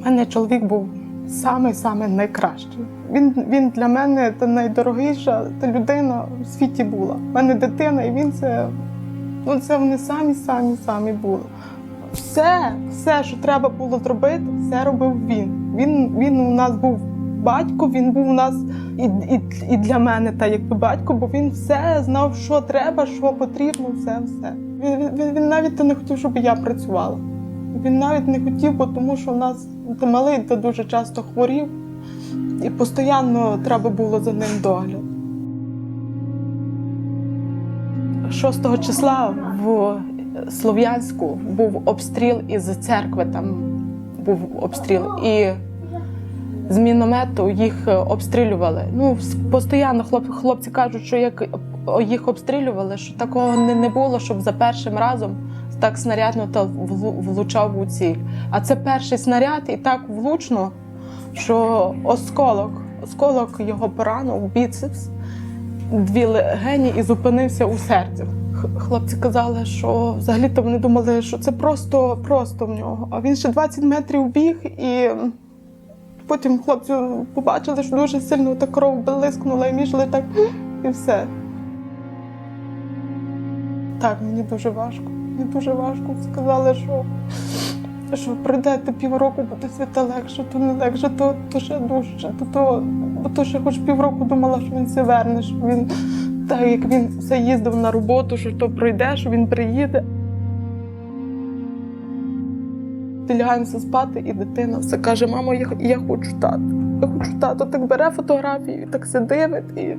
У мене чоловік був самий-самий найкращий. Він, він для мене та найдорогіша та людина у світі була. У мене дитина, і він це, ну це вони самі, самі, самі були. Все, все, що треба було зробити, все робив він. Він, він у нас був батько, він був у нас і, і, і для мене та якби батько, бо він все знав, що треба, що потрібно, все, все. Він, він, він навіть не хотів, щоб я працювала. Він навіть не хотів, бо тому що в нас малий та дуже часто хворів, і постійно треба було за ним догляд. 6 числа в Слов'янську був обстріл із церкви, там був обстріл, і з міномету їх обстрілювали. Ну, постійно хлопці кажуть, що як їх обстрілювали, що такого не, не було, щоб за першим разом так снарядно та влучав у ціль. А це перший снаряд і так влучно, що осколок, осколок його поранив, біцепс, дві легені і зупинився у серці. Хлопці казали, що взагалі-то вони думали, що це просто, просто в нього. А він ще 20 метрів біг і. Потім хлопці побачили, що дуже сильно та кров блискнула і міжли так і все. Так, мені дуже важко. Мені дуже важко. Сказали, що, що прийдете півроку, буде світа легше, то не легше, то, то ще дужче. То, то, бо то ще хоч півроку думала, що він все верне, що він так як він все їздив на роботу, що то пройде, що він приїде. Ти Лягаємося спати, і дитина все каже: мамо, я, я хочу тата. Я хочу тата. Так бере фотографію, так все дивить. І